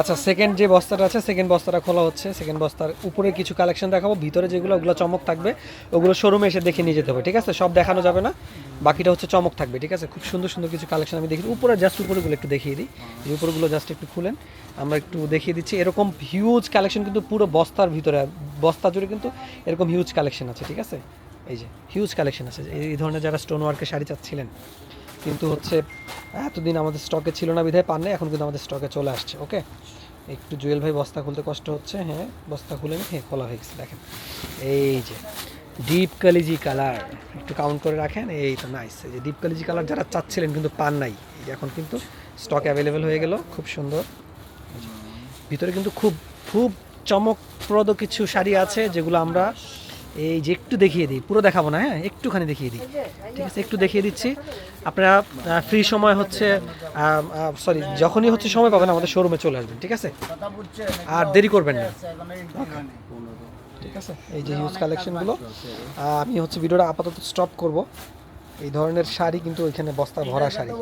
আচ্ছা সেকেন্ড যে বস্তাটা আছে সেকেন্ড বস্তাটা খোলা হচ্ছে। সেকেন্ড বস্তার উপরে কিছু কালেকশন দেখাবো। ভিতরে যেগুলো, ওগুলো চমক থাকবে, ওগুলো শোরুমে এসে দেখে নিয়ে যেতে হবে, ঠিক আছে? সব দেখানো যাবে না। বাকিটা হচ্ছে চমক থাকবে, ঠিক আছে? খুব সুন্দর সুন্দর কিছু কালেকশন আমি দেখি উপরে জাস্ট উপরেগুলো একটু দেখিয়ে দিই। এই উপরগুলো জাস্ট একটু খুলেন। আমরা একটু দেখিয়ে দিচ্ছি। এরকম হিউজ কালেকশন কিন্তু পুরো বস্তার ভিতরে, বস্তা জুড়ে কিন্তু এরকম হিউজ কালেকশন আছে, ঠিক আছে? এই যে হিউজ কালেকশন আছে। এই ধরনের যারা স্টোন ওয়ার্কের শাড়ি চাচ্ছিলেন কিন্তু হচ্ছে এতদিন আমাদের স্টকে ছিল না বিধায় পান এখন কিন্তু আমাদের স্টকে চলে আসছে ওকে একটু জুয়েল ভাই বস্তা খুলতে কষ্ট হচ্ছে হ্যাঁ বস্তা খুলে নি হ্যাঁ খোলা হয়ে গেছে, দেখেন। এই যে ডিপ কালিজি কালার একটু কাউন্ট করে রাখেন, এই তো নাইস এই যে ডিপ কালিজি কালার যারা চাচ্ছিলেন কিন্তু পান নাই এখন কিন্তু স্টক অ্যাভেলেবেল হয়ে গেল, খুব সুন্দর। ভিতরে কিন্তু খুব খুব চমকপ্রদ কিছু শাড়ি আছে, যেগুলো আমরা এই যে একটু দেখিয়ে দিই, পুরো দেখাবো না হ্যাঁ? একটুখানি দেখিয়ে দিই। ঠিক আছে, একটু দেখিয়ে দিচ্ছি। আপনারা ফ্রি সময় হচ্ছে সরি যখনই হচ্ছে সময় পাবেন আমাদের শোরুমে চলে আসবেন, ঠিক আছে? আর দেরি করবেন না। ঠিক আছে, এই যে হিউজ কালেকশনগুলো আমি হচ্ছে ভিডিওটা আপাতত স্টপ করব। এই ধরনের শাড়ি কিন্তু ওইখানে বস্তা ভরা শাড়ি।